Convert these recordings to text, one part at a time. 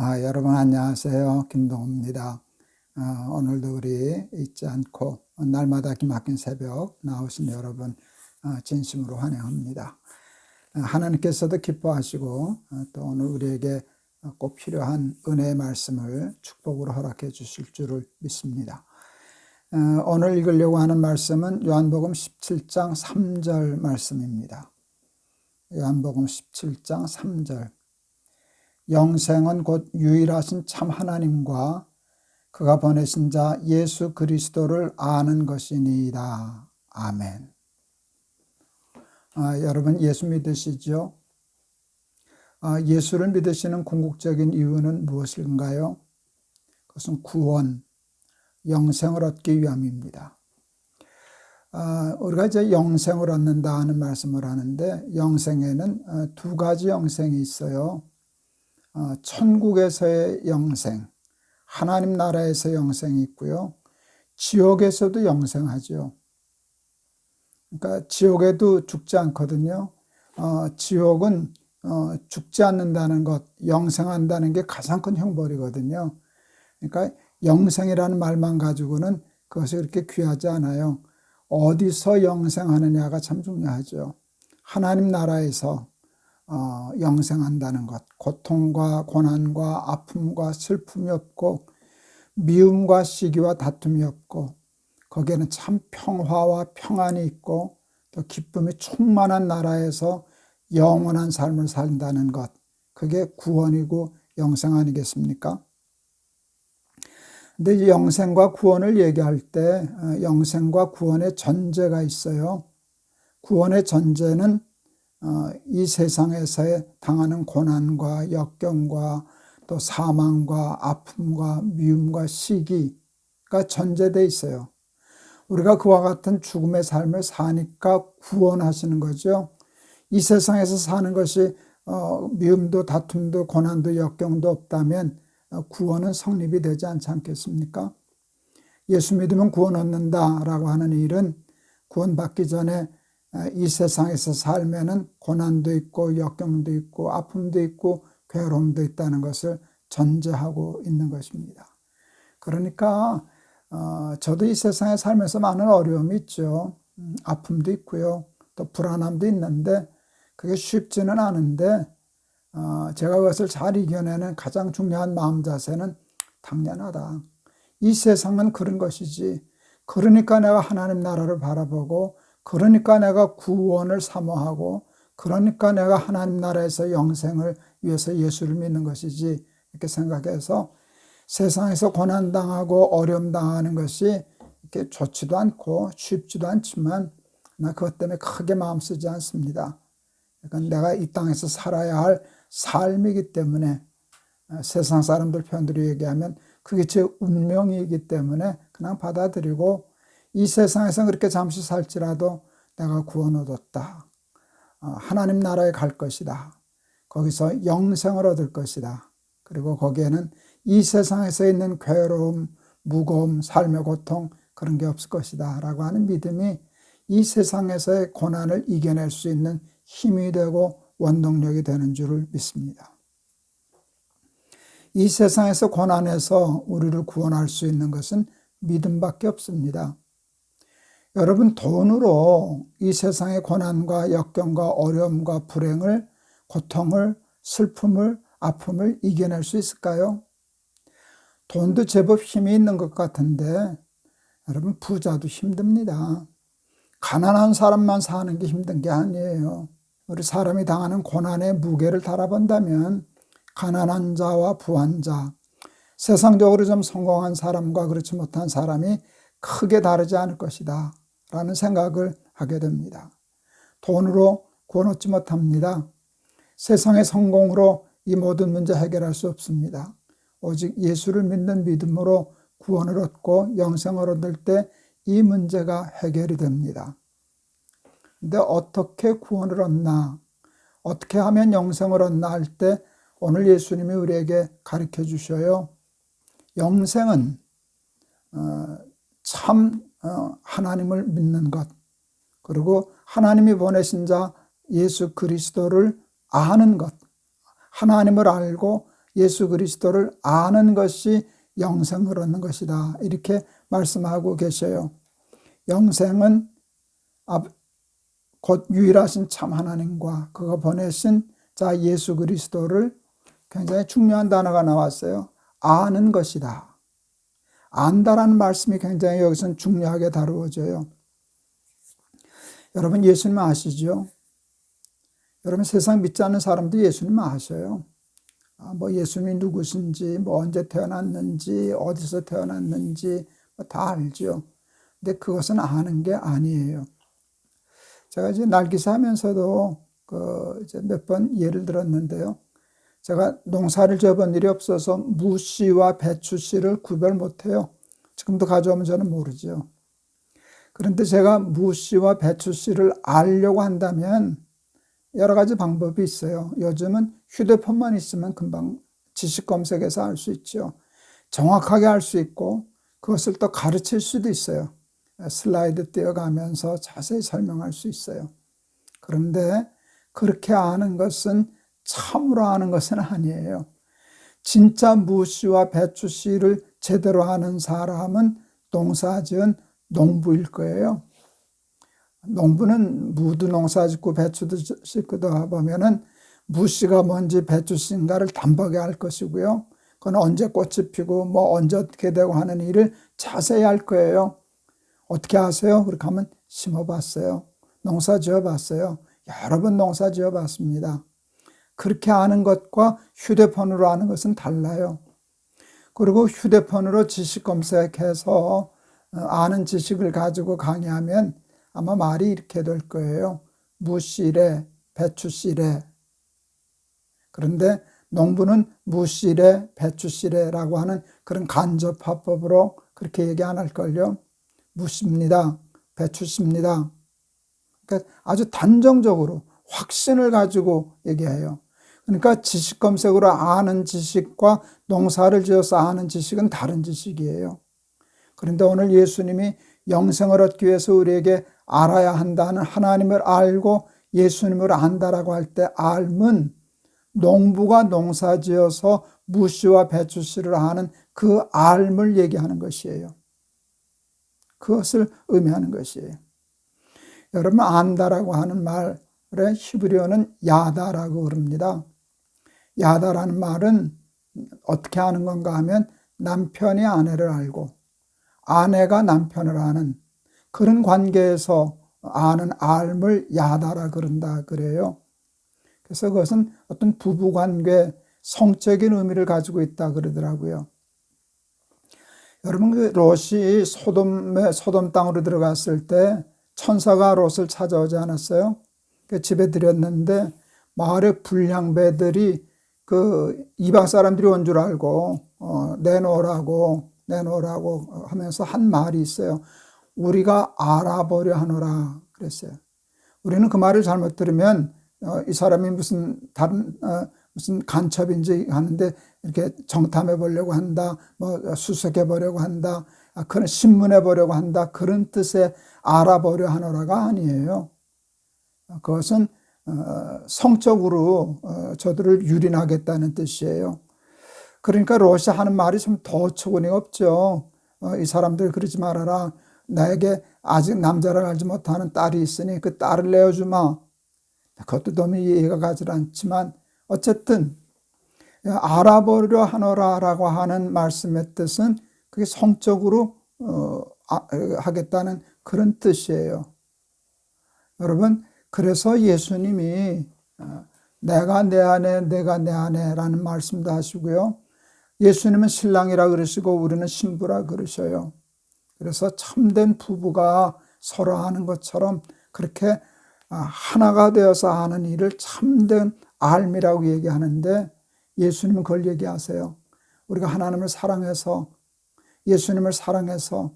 아, 여러분 안녕하세요. 김동호입니다. 아, 오늘도 우리 잊지 않고 날마다 기막힌 새벽 나오신 여러분 아, 진심으로 환영합니다. 아, 하나님께서도 기뻐하시고 아, 또 오늘 우리에게 꼭 필요한 은혜의 말씀을 축복으로 허락해 주실 줄을 믿습니다. 아, 오늘 읽으려고 하는 말씀은 요한복음 17장 3절 말씀입니다. 요한복음 17장 3절 영생은 곧 유일하신 참 하나님과 그가 보내신 자 예수 그리스도를 아는 것이니이다. 아멘. 아, 여러분 예수 믿으시죠? 아, 예수를 믿으시는 궁극적인 이유는 무엇인가요? 그것은 구원, 영생을 얻기 위함입니다. 아, 우리가 이제 영생을 얻는다 하는 말씀을 하는데 영생에는 어, 두 가지 영생이 있어요. 어, 천국에서의 영생, 하나님 나라에서 영생이 있고요. 지옥에서도 영생하죠. 그러니까 지옥에도 죽지 않거든요. 어, 지옥은 어, 죽지 않는다는 것, 영생한다는 게 가장 큰 형벌이거든요. 그러니까 영생이라는 말만 가지고는 그것이 그렇게 귀하지 않아요. 어디서 영생하느냐가 참 중요하죠. 하나님 나라에서 어, 영생한다는 것, 고통과 고난과 아픔과 슬픔이 없고 미움과 시기와 다툼이 없고 거기에는 참 평화와 평안이 있고 또 기쁨이 충만한 나라에서 영원한 삶을 산다는 것, 그게 구원이고 영생 아니겠습니까? 근데 영생과 구원을 얘기할 때 어, 영생과 구원의 전제가 있어요. 구원의 전제는 어, 이 세상에서의 당하는 고난과 역경과 또 사망과 아픔과 미움과 시기가 전제돼 있어요. 우리가 그와 같은 죽음의 삶을 사니까 구원하시는 거죠. 이 세상에서 사는 것이 어, 미움도 다툼도 고난도 역경도 없다면 어, 구원은 성립이 되지 않지 않겠습니까? 예수 믿으면 구원 얻는다라고 하는 일은 구원받기 전에 아, 이 세상에서 살면은 고난도 있고 역경도 있고 아픔도 있고 괴로움도 있다는 것을 전제하고 있는 것입니다. 그러니까 어, 저도 이 세상에 살면서 많은 어려움이 있죠. 음, 아픔도 있고요. 또 불안함도 있는데 그게 쉽지는 않은데 어, 제가 그것을 잘 이겨내는 가장 중요한 마음 자세는 당연하다. 이 세상은 그런 것이지. 그러니까 내가 하나님 나라를 바라보고 그러니까 내가 구원을 사모하고 그러니까 내가 하나님 나라에서 영생을 위해서 예수를 믿는 것이지 이렇게 생각해서 세상에서 고난 당하고 어려움 당하는 것이 이렇게 좋지도 않고 쉽지도 않지만 나 그것 때문에 크게 마음 쓰지 않습니다. 그러니까 내가 이 땅에서 살아야 할 삶이기 때문에 어, 세상 사람들 편들로 얘기하면 그게 제 운명이기 때문에 그냥 받아들이고 이 세상에서 그렇게 잠시 살지라도 내가 구원 얻었다. 어, 하나님 나라에 갈 것이다. 거기서 영생을 얻을 것이다. 그리고 거기에는 이 세상에서 있는 괴로움, 무거움, 삶의 고통 그런 게 없을 것이다. 라고 하는 믿음이 이 세상에서의 고난을 이겨낼 수 있는 힘이 되고 원동력이 되는 줄을 믿습니다. 이 세상에서 고난에서 우리를 구원할 수 있는 것은 믿음밖에 없습니다. 여러분 돈으로 이 세상의 고난과 역경과 어려움과 불행을 고통을 슬픔을 아픔을 이겨낼 수 있을까요? 돈도 제법 힘이 있는 것 같은데 여러분 부자도 힘듭니다. 가난한 사람만 사는 게 힘든 게 아니에요. 우리 사람이 당하는 고난의 무게를 달아본다면 가난한 자와 부한 자, 세상적으로 좀 성공한 사람과 그렇지 못한 사람이 크게 다르지 않을 것이다. 라는 생각을 하게 됩니다. 돈으로 구원 얻지 못합니다. 세상의 성공으로 이 모든 문제 해결할 수 없습니다. 오직 예수를 믿는 믿음으로 구원을 얻고 영생을 얻을 때 이 문제가 해결이 됩니다. 근데 어떻게 구원을 얻나? 어떻게 하면 영생을 얻나 할 때 오늘 예수님이 우리에게 가르쳐 주셔요. 영생은 어, 참 어, 하나님을 믿는 것, 그리고 하나님이 보내신 자 예수 그리스도를 아는 것, 하나님을 알고 예수 그리스도를 아는 것이 영생을 얻는 것이다. 이렇게 말씀하고 계셔요. 영생은 곧 유일하신 참 하나님과 그가 보내신 자 예수 그리스도를 굉장히 중요한 단어가 나왔어요. 아는 것이다. 안다라는 말씀이 굉장히 여기서는 중요하게 다루어져요. 여러분 예수님 아시죠? 여러분 세상 믿지 않는 사람도 예수님 아셔요. 아, 뭐 예수님이 누구신지, 뭐 언제 태어났는지, 어디서 태어났는지 뭐다 알죠. 근데 그것은 아는 게 아니에요. 제가 이제 날기사 하면서도 그 이제 몇 번 예를 들었는데요. 제가 농사를 지어본 일이 없어서 무씨와 배추씨를 구별 못해요. 지금도 가져오면 저는 모르죠. 그런데 제가 무씨와 배추씨를 알려고 한다면 여러 가지 방법이 있어요. 요즘은 휴대폰만 있으면 금방 지식 검색해서 알 수 있죠. 정확하게 알 수 있고 그것을 또 가르칠 수도 있어요. 슬라이드 띄어가면서 자세히 설명할 수 있어요. 그런데 그렇게 아는 것은 참으로 아는 것은 아니에요. 진짜 무씨와 배추씨를 제대로 아는 사람은 농사 지은 농부일 거예요. 농부는 무도 농사 짓고 배추도 짓고도 보면은 무씨가 뭔지 배추씨인가를 단박에 알 것이고요. 그건 언제 꽃이 피고 뭐 언제 어떻게 되고 하는 일을 자세히 알 거예요. 어떻게 아세요? 그렇게 하면 심어봤어요. 농사 지어봤어요. 여러 번 농사 지어봤습니다. 그렇게 아는 것과 휴대폰으로 아는 것은 달라요. 그리고 휴대폰으로 지식 검색해서 어, 아는 지식을 가지고 강의하면 아마 말이 이렇게 될 거예요. 무씨래, 배추씨래. 그런데 농부는 무씨래, 배추씨래라고 하는 그런 간접화법으로 그렇게 얘기 안 할걸요. 무씨입니다. 배추씨입니다. 그러니까 아주 단정적으로 확신을 가지고 얘기해요. 그러니까 지식 검색으로 아는 지식과 농사를 지어서 아는 지식은 다른 지식이에요. 그런데 오늘 예수님이 영생을 얻기 위해서 우리에게 알아야 한다는 하나님을 알고 예수님을 안다라고 할 때 알면 농부가 농사 지어서 무씨와 배추씨를 하는 그 알을 얘기하는 것이에요. 그것을 의미하는 것이에요. 여러분 안다라고 하는 말에 히브리어는 야다라고 그럽니다. 야다라는 말은 어떻게 하는 건가 하면 남편이 아내를 알고 아내가 남편을 아는 그런 관계에서 아는 알을 야다라 그런다 그래요. 그래서 그것은 어떤 부부 관계 성적인 의미를 가지고 있다 그러더라고요. 여러분 그 롯이 소돔에 소돔 땅으로 들어갔을 때 천사가 롯을 찾아오지 않았어요? 그 집에 들였는데 마을의 불량배들이 그 이방 사람들이 온 줄 알고 어, 내놓으라고 내놓으라고 하면서 한 말이 있어요. 우리가 알아보려 하노라 그랬어요. 우리는 그 말을 잘못 들으면 어, 이 사람이 무슨 다른 어, 무슨 간첩인지 하는데 이렇게 정탐해 보려고 한다, 뭐 수색해 보려고 한다, 아, 그런 신문해 보려고 한다 그런 뜻의 알아보려 하노라가 아니에요. 그것은 어, 성적으로 어, 저들을 유린하겠다는 뜻이에요. 그러니까 러시아 하는 말이 좀더 초근이 없죠. 어, 이 사람들 그러지 말아라. 나에게 아직 남자를 알지 못하는 딸이 있으니 그 딸을 내어주마. 그것도 너무 이해가 가지 않지만 어쨌든 알아보려 하노라라고 하는 말씀의 뜻은 그게 성적으로 아, 하겠다는 그런 뜻이에요. 여러분 그래서 예수님이 어, 내가 내 안에 내가 내 안에라는 말씀도 하시고요. 예수님은 신랑이라 그러시고 우리는 신부라 그러셔요. 그래서 참된 부부가 서로 하는 것처럼 그렇게 아, 하나가 되어서 하는 일을 참된 알미라고 얘기하는데 예수님은 그걸 얘기하세요. 우리가 하나님을 사랑해서 예수님을 사랑해서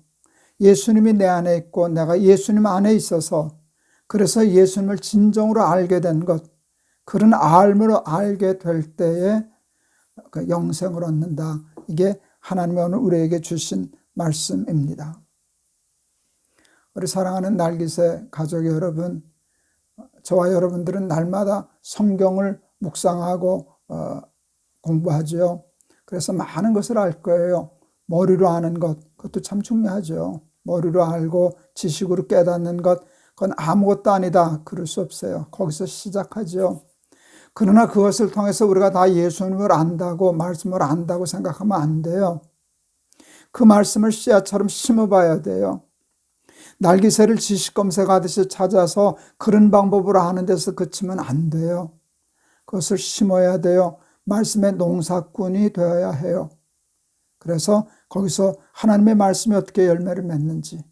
예수님이 내 안에 있고 내가 예수님 안에 있어서 그래서 예수님을 진정으로 알게 된 것, 그런 알므로 알게 될 때에 그 영생을 얻는다. 이게 하나님이 오늘 우리에게 주신 말씀입니다. 우리 사랑하는 날기새 가족 여러분, 저와 여러분들은 날마다 성경을 묵상하고 어, 공부하죠. 그래서 많은 것을 알 거예요. 머리로 아는 것, 그것도 참 중요하죠. 머리로 알고 지식으로 깨닫는 것, 그건 아무것도 아니다. 그럴 수 없어요. 거기서 시작하죠. 그러나 그것을 통해서 우리가 다 예수님을 안다고, 말씀을 안다고 생각하면 안 돼요. 그 말씀을 씨앗처럼 심어봐야 돼요. 날기새를 지식 검색하듯이 찾아서 그런 방법으로 하는 데서 그치면 안 돼요. 그것을 심어야 돼요. 말씀의 농사꾼이 되어야 해요. 그래서 거기서 하나님의 말씀이 어떻게 열매를 맺는지,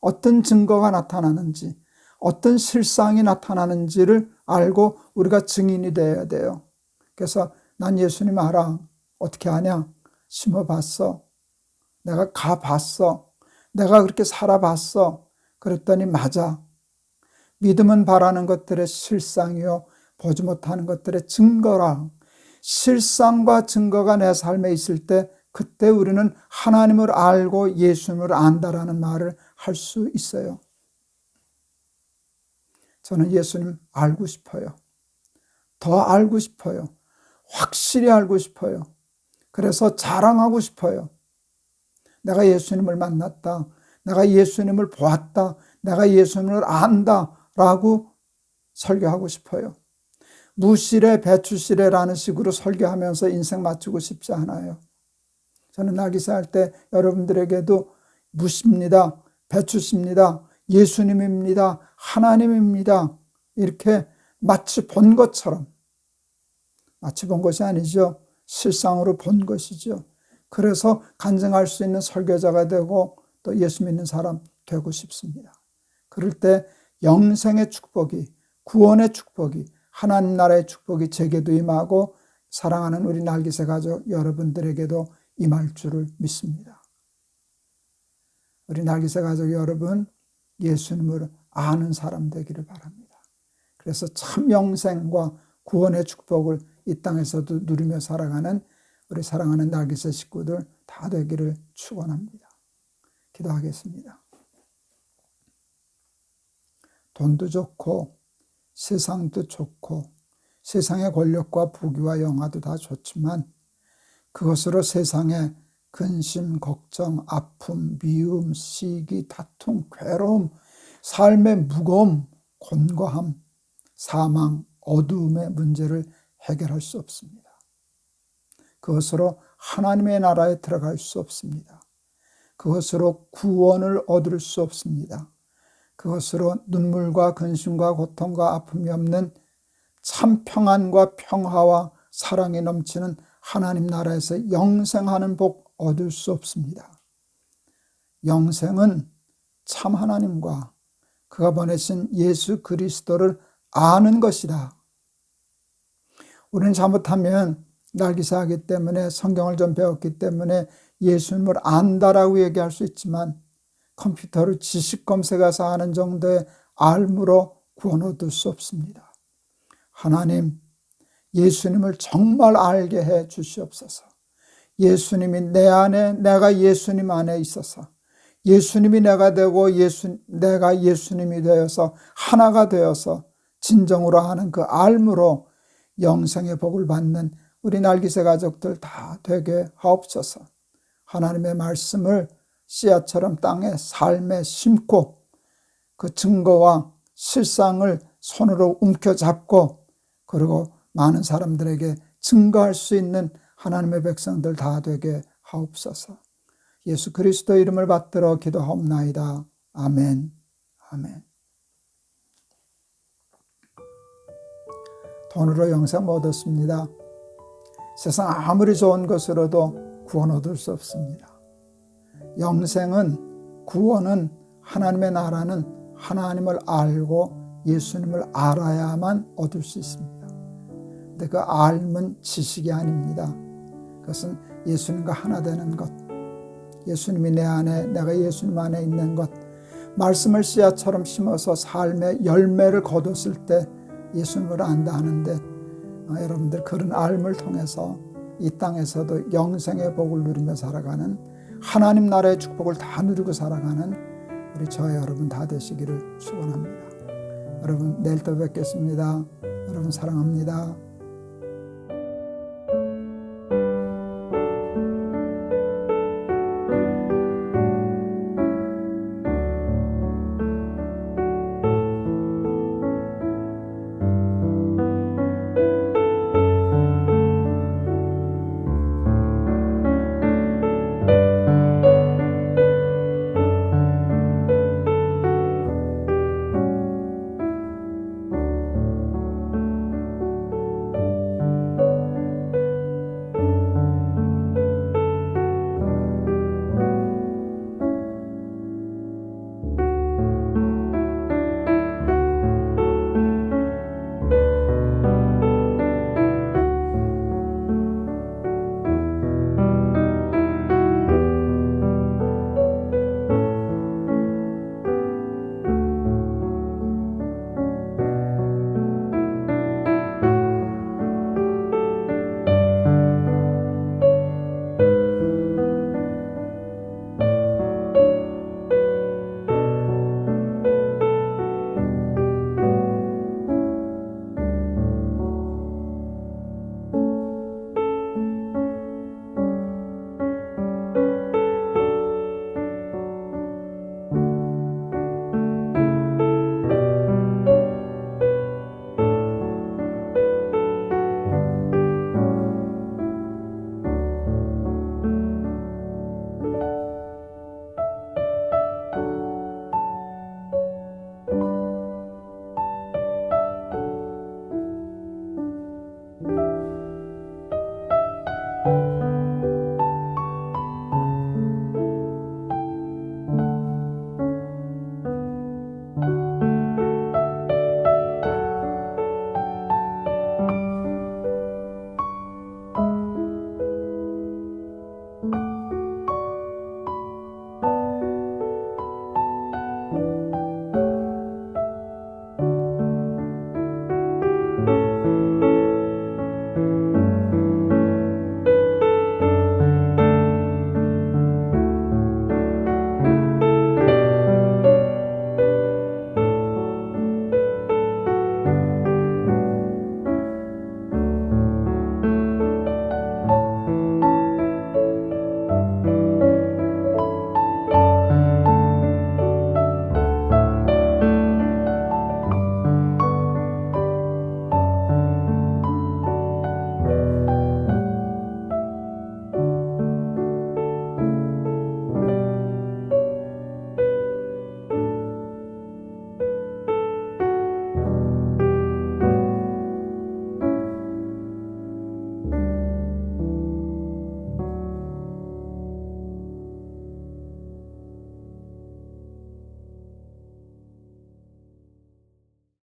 어떤 증거가 나타나는지, 어떤 실상이 나타나는지를 알고 우리가 증인이 되어야 돼요. 그래서 난 예수님 알아. 어떻게 아냐? 심어봤어. 내가 가봤어. 내가 그렇게 살아봤어. 그랬더니 맞아. 믿음은 바라는 것들의 실상이요. 보지 못하는 것들의 증거라. 실상과 증거가 내 삶에 있을 때 그때 우리는 하나님을 알고 예수님을 안다라는 말을 할 수 있어요. 저는 예수님 알고 싶어요. 더 알고 싶어요. 확실히 알고 싶어요. 그래서 자랑하고 싶어요. 내가 예수님을 만났다. 내가 예수님을 보았다. 내가 예수님을 안다. 라고 설교하고 싶어요. 무시래 배추시래라는 식으로 설교하면서 인생 맞추고 싶지 않아요. 저는 나기사 할 때 여러분들에게도 무십니다. 배추십니다. 예수님입니다. 하나님입니다. 이렇게 마치 본 것처럼 마치 본 것이 아니죠. 실상으로 본 것이죠. 그래서 간증할 수 있는 설교자가 되고 또 예수 믿는 사람 되고 싶습니다. 그럴 때 영생의 축복이, 구원의 축복이, 하나님 나라의 축복이 제게도 임하고 사랑하는 우리 날기새 가족 여러분들에게도 임할 줄을 믿습니다. 우리 날기새 가족 여러분, 예수님을 아는 사람 되기를 바랍니다. 그래서 참 영생과 구원의 축복을 이 땅에서도 누리며 살아가는 우리 사랑하는 날기새 식구들 다 되기를 축원합니다. 기도하겠습니다. 돈도 좋고 세상도 좋고 세상의 권력과 부귀와 영화도 다 좋지만 그것으로 세상의 근심, 걱정, 아픔, 미움, 시기, 다툼, 괴로움, 삶의 무거움, 곤고함, 사망, 어두움의 문제를 해결할 수 없습니다. 그것으로 하나님의 나라에 들어갈 수 없습니다. 그것으로 구원을 얻을 수 없습니다. 그것으로 눈물과 근심과 고통과 아픔이 없는 참 평안과 평화와 사랑이 넘치는 하나님 나라에서 영생하는 복 얻을 수 없습니다. 영생은 참 하나님과 그가 보내신 예수 그리스도를 아는 것이다. 우리는 잘못하면 날기사하기 때문에 성경을 좀 배웠기 때문에 예수님을 안다라고 얘기할 수 있지만 컴퓨터를 지식 검색해서 하는 정도의 알무로 구원 얻을 수 없습니다. 하나님, 예수님을 정말 알게 해 주시옵소서. 예수님이 내 안에, 내가 예수님 안에 있어서 예수님이 내가 되고 예수, 내가 예수님이 되어서 하나가 되어서 진정으로 하는 그 알무로 영생의 복을 받는 우리 날기새 가족들 다 되게 하옵소서. 하나님의 말씀을 씨앗처럼 땅에 삶에 심고 그 증거와 실상을 손으로 움켜잡고 그리고 많은 사람들에게 증거할 수 있는 하나님의 백성들 다 되게 하옵소서. 예수 그리스도 이름을 받들어 기도하옵나이다. 아멘. 아멘. 돈으로 영생 얻었습니다. 세상 아무리 좋은 것으로도 구원 얻을 수 없습니다. 영생은 구원은 하나님의 나라는 하나님을 알고 예수님을 알아야만 얻을 수 있습니다. 근데 그 알면 지식이 아닙니다. 그것은 예수님과 하나 되는 것. 예수님이 내 안에, 내가 예수님 안에 있는 것. 말씀을 씨앗처럼 심어서 삶의 열매를 거뒀을 때 예수님을 안다 하는데 어, 여러분들 그런 알을 통해서 이 땅에서도 영생의 복을 누리며 살아가는 하나님 나라의 축복을 다 누리고 살아가는 우리 저 여러분 다 되시기를 축원합니다. 여러분 내일 또 뵙겠습니다. 여러분 사랑합니다.